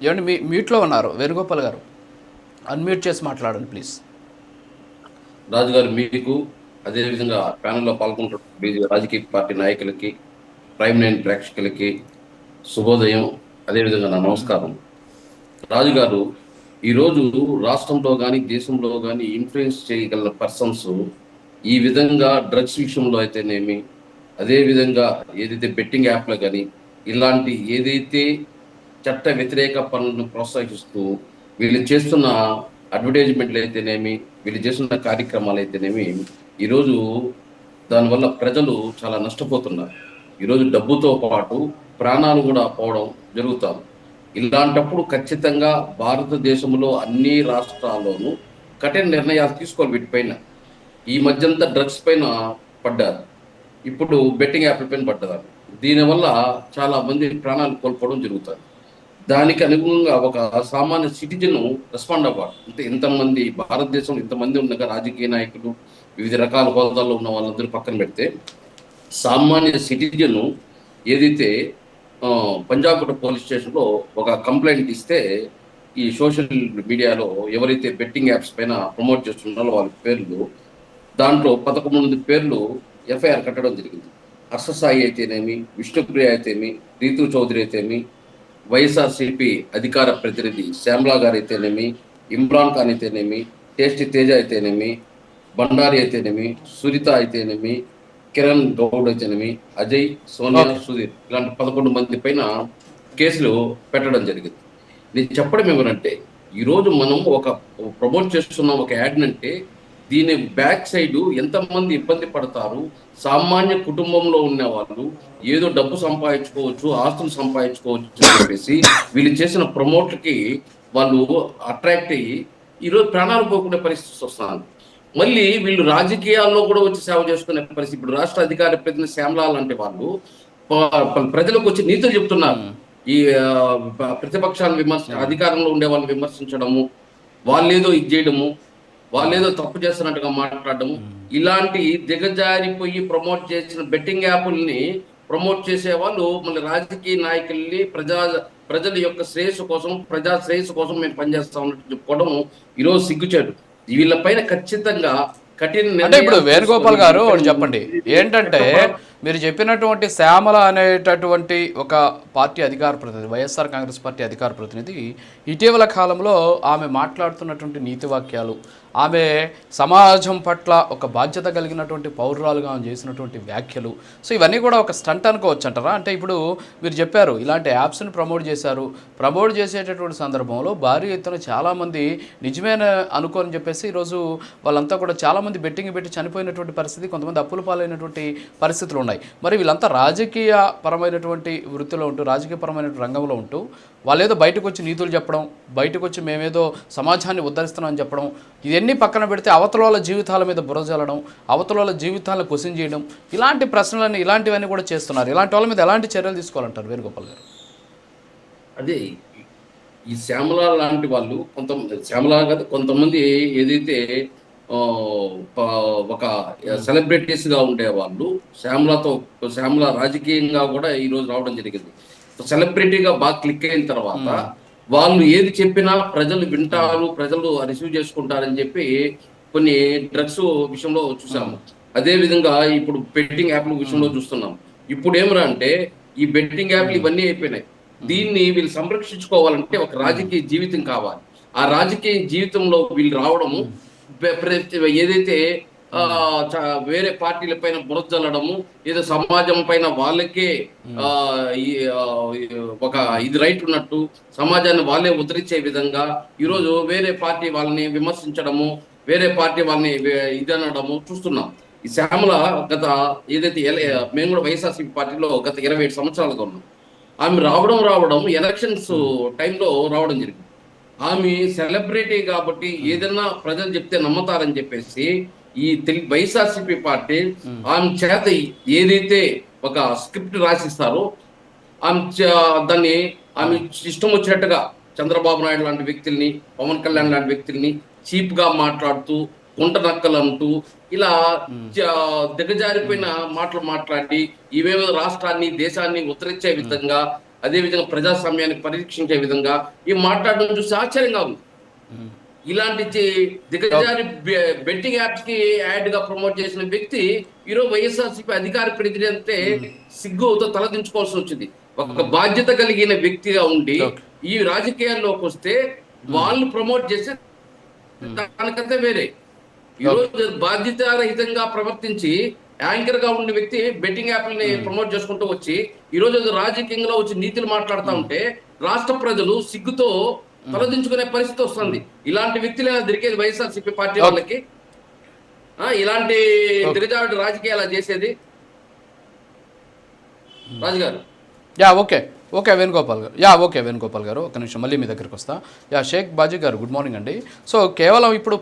ఏమండి మీ మ్యూట్లో ఉన్నారు వేణుగోపాల్ గారు. అన్మ్యూట్ చేసి మాట్లాడండి ప్లీజ్. రాజు గారు మీకు అదేవిధంగా ప్యానల్లో పాల్గొంటున్న రాజకీయ పార్టీ నాయకులకి ప్రైమ్ నైన్ ప్రేక్షకులకి శుభోదయం అదేవిధంగా నా నమస్కారం. రాజు గారు ఈరోజు రాష్ట్రంలో కానీ దేశంలో కానీ ఇన్ఫ్లుయెన్స్ చేయగల పర్సన్స్ ఈ విధంగా డ్రగ్స్ విషయంలో అయితేనేమి అదేవిధంగా ఏదైతే బెట్టింగ్ యాప్లో కానీ ఇలాంటి ఏదైతే చట్ట వ్యతిరేక పనులను ప్రోత్సహిస్తూ వీళ్ళు చేస్తున్న అడ్వర్టైజ్మెంట్లు అయితేనేమి వీళ్ళు చేస్తున్న కార్యక్రమాలు అయితేనేమి ఈరోజు దానివల్ల ప్రజలు చాలా నష్టపోతున్నారు. ఈరోజు డబ్బుతో పాటు ప్రాణాలు కూడా పోవడం జరుగుతారు ఇలాంటప్పుడు ఖచ్చితంగా భారతదేశంలో అన్ని రాష్ట్రాల్లోనూ కఠిన నిర్ణయాలు తీసుకోవాలి వీటిపైన. ఈ మధ్యంతా డ్రగ్స్ పైన పడ్డారు. ఇప్పుడు బెట్టింగ్ యాప్ల పైన పడ్డారు. దీనివల్ల చాలా మంది ప్రాణాలు కోల్పోవడం జరుగుతుంది. దానికి అనుగుణంగా ఒక సామాన్య సిటిజన్ రెస్పాండ్ అవ్వాలి. అంటే ఇంతమంది భారతదేశంలో ఇంతమంది ఉండగా రాజకీయ నాయకులు వివిధ రకాల హోదాల్లో ఉన్న వాళ్ళందరూ పక్కన పెడితే సామాన్య సిటిజన్ ఏదైతే పంజాబ్ పోలీస్ స్టేషన్లో ఒక కంప్లైంట్ ఇస్తే ఈ సోషల్ మీడియాలో ఎవరైతే బెట్టింగ్ యాప్స్ పైన ప్రమోట్ చేస్తున్నారో వాళ్ళ పేర్లు దాంట్లో పదకొండు మంది పేర్లు ఎఫ్ఐఆర్ కట్టడం జరిగింది. హర్షసాయి అయితేనేమి విష్ణుప్రియ అయితేమి రీతు చౌదరి అయితేమి వైఎస్ఆర్సిపి అధికార ప్రతినిధి శ్యామ్లా గారు అయితేనేమి ఇమ్రాన్ ఖాన్ అయితేనేమి టేస్టీ తేజ అయితేనేమి బండారి అయితేనేమి సురిత అయితేనేమి కిరణ్ గౌడ్ అయితేనేమి అజయ్ సోనియా సుధీర్ ఇలాంటి పదకొండు మంది పైన కేసులు పెట్టడం జరిగింది. నేను చెప్పడం ఏమనంటే ఈరోజు మనం ఒక ప్రమోట్ చేస్తున్న ఒక యాడ్ అంటే దీని బ్యాక్ సైడ్ ఎంతమంది ఇబ్బంది పడతారు? సామాన్య కుటుంబంలో ఉన్న వాళ్ళు ఏదో డబ్బు సంపాదించుకోవచ్చు ఆస్తులు సంపాదించుకోవచ్చు అని చెప్పేసి వీళ్ళు చేసిన ప్రమోట్లకి వాళ్ళు అట్రాక్ట్ అయ్యి ఈరోజు ప్రాణాలు పోకునే పరిస్థితి వస్తుంది. మళ్ళీ వీళ్ళు రాజకీయాల్లో కూడా వచ్చి సేవ చేసుకునే పరిస్థితి. ఇప్పుడు రాష్ట్ర అధికార ప్రతినిధి శ్యామలాల్ అంటే వాళ్ళు ప్రజలకు వచ్చి నీతులు చెప్తున్నారు. ఈ ప్రతిపక్షాలను విమర్శ అధికారంలో ఉండే వాళ్ళని విమర్శించడము వాళ్ళేదో ఇది చేయడము వాళ్ళేదో తప్పు చేస్తున్నట్టుగా మాట్లాడడము. ఇలాంటి దిగజారిపోయి ప్రమోట్ చేసిన బెట్టింగ్ యాప్ల్ని ప్రమోట్ చేసే వాళ్ళు మళ్ళీ రాజకీయ నాయకుల్ని ప్రజా ప్రజల యొక్క శ్రేయస్సు కోసం ప్రజా శ్రేయస్సు కోసం మేము పనిచేస్తా ఉన్నట్టు చెప్పుకోవడం ఈరోజు సిగ్గుచేటు. వీళ్ళపైన ఖచ్చితంగా కఠిన అంటే ఇప్పుడు వేణుగోపాల్ గారు చెప్పండి. ఏంటంటే మీరు చెప్పినటువంటి శ్యామల అనేటటువంటి ఒక పార్టీ అధికార ప్రతినిధి వైఎస్ఆర్ కాంగ్రెస్ పార్టీ అధికార ప్రతినిధి ఇటీవల కాలంలో ఆమె మాట్లాడుతున్నటువంటి నీతి వాక్యాలు ఆమె సమాజం పట్ల ఒక బాధ్యత కలిగినటువంటి పౌరురాలుగా ఆమె చేసినటువంటి వ్యాఖ్యలు. సో ఇవన్నీ కూడా ఒక స్టంట్ అనుకోవచ్చు అంటారా అంటే ఇప్పుడు మీరు చెప్పారు ఇలాంటి యాప్స్ని ప్రమోట్ చేశారు. ప్రమోట్ చేసేటటువంటి సందర్భంలో భారీ ఎత్తున చాలామంది నిజమైన అనుకోని చెప్పేసి ఈరోజు వాళ్ళంతా కూడా చాలామంది బెట్టింగ్ పెట్టి చనిపోయినటువంటి పరిస్థితి కొంతమంది అప్పుల పాలైనటువంటి పరిస్థితులు ఉన్నాయి. మరి వీళ్ళంతా రాజకీయ పరమైనటువంటి వృత్తిలో ఉంటూ రాజకీయపరమైన రంగంలో ఉంటూ వాళ్ళు ఏదో బయటకు వచ్చి నీతులు చెప్పడం బయటకు వచ్చి మేమేదో సమాజాన్ని ఉద్ధరిస్తున్నామని చెప్పడం ఇదే ఇవన్నీ పక్కన పెడితే అవతల వాళ్ళ జీవితాల మీద బుర్ర చల్లడం అవతల వాళ్ళ జీవితాలను క్వశ్చన్ చేయడం ఇలాంటి ప్రశ్నలన్నీ ఇలాంటివన్నీ కూడా చేస్తున్నారు. ఇలాంటి వాళ్ళ మీద ఎలాంటి చర్యలు తీసుకోవాలంటారు వేణుగోపాల్ గారు? అదే ఈ శ్యామల లాంటి వాళ్ళు కొంత శ్యామల కాదు కొంతమంది ఏదైతే ఒక సెలబ్రిటీస్గా ఉండే వాళ్ళు శ్యామలతో శ్యామల రాజకీయంగా కూడా ఈ రోజు రావడం జరిగింది. సెలబ్రిటీగా బాగా క్లిక్ అయిన తర్వాత వాళ్ళు ఏది చెప్పినా ప్రజలు వింటారు ప్రజలు రిసీవ్ చేసుకుంటారని చెప్పి కొన్ని డ్రగ్స్ విషయంలో చూసాము. అదే విధంగా ఇప్పుడు బెట్టింగ్ యాప్ల విషయంలో చూస్తున్నాం. ఇప్పుడు ఏమరా అంటే ఈ బెట్టింగ్ యాప్లు ఇవన్నీ అయిపోయినాయి. దీన్ని వీళ్ళు సంరక్షించుకోవాలంటే ఒక రాజకీయ జీవితం కావాలి. ఆ రాజకీయ జీవితంలో వీళ్ళు రావడము ఏదైతే వేరే పార్టీల పైన బురజల్లడము ఏదో సమాజం పైన వాళ్ళకే ఆ ఒక ఇది రైట్ ఉన్నట్టు సమాజాన్ని వాళ్ళే ఉద్ధరించే విధంగా ఈరోజు వేరే పార్టీ వాళ్ళని విమర్శించడము వేరే పార్టీ వాళ్ళని ఇది అనడము చూస్తున్నాం. ఈ శ్యామల గత ఏదైతే మేము కూడా వైఎస్ఆర్సీపీ పార్టీలో గత ఇరవై ఏడు సంవత్సరాలుగా ఉన్నాం. ఆమె రావడం రావడం ఎలక్షన్స్ టైంలో రావడం జరిగింది. ఆమె సెలబ్రిటీ కాబట్టి ఏదైనా ప్రజలు చెప్తే నమ్మతారని చెప్పేసి ఈ వైఎస్ఆర్సీపీ పార్టీ ఆమె చేత ఏదైతే ఒక స్క్రిప్ట్ రాసిస్తారో ఆమె దాన్ని ఆమె ఇష్టం వచ్చినట్టుగా చంద్రబాబు నాయుడు లాంటి వ్యక్తుల్ని పవన్ కళ్యాణ్ లాంటి వ్యక్తుల్ని చీప్గా మాట్లాడుతూ కుంట నక్కలు అంటూ ఇలా దిగజారిపోయిన మాటలు మాట్లాడి ఇవేమో రాష్ట్రాన్ని దేశాన్ని ఉత్తరించే విధంగా అదేవిధంగా ప్రజాస్వామ్యాన్ని పరీక్షించే విధంగా ఈ మాట్లాడడం చూసి ఆశ్చర్యంగా ఉంది. ఇలాంటి దిగజారి బెట్టింగ్ యాప్స్కి యాడ్గా ప్రమోట్ చేసిన వ్యక్తి ఈరోజు వైఎస్ఆర్సీపీ అధికార ప్రతినిధి అంటే సిగ్గుతో తలదించుకోవాల్సి వచ్చింది. ఒక బాధ్యత కలిగిన వ్యక్తిగా ఉండి. ఈ రాజకీయాల్లోకి వస్తే వాళ్ళు ప్రమోట్ చేస్తే దానికంతే వేరే. ఈరోజు బాధ్యతారహితంగా ప్రవర్తించి యాంకర్గా ఉన్న వ్యక్తి బెట్టింగ్ యాప్లని ప్రమోట్ చేసుకుంటూ వచ్చి ఈ రోజు రాజకీయంగా వచ్చి నీతులు మాట్లాడుతూ ఉంటే రాష్ట్ర ప్రజలు సిగ్గుతో తలదించుకునే పరిస్థితి వస్తుంది. ఇలాంటి వ్యక్తులు దొరికేది వైఎస్ఆర్సీపీ పార్టీ వాళ్ళకి. ఆ, ఇలాంటి దిగజాడు రాజకీయాలు చేసేది? రాజుగారు. Yeah okay. ఓకే వేణుగోపాల్ గారు. యా ఓకే వేణుగోపాల్ గారు. ఒక నిమిషం మళ్ళీ మీ దగ్గరికి వస్తా. యా షేక్ బాజీ గారు గుడ్ మార్నింగ్ అండి. సో కేవలం ఇప్పుడు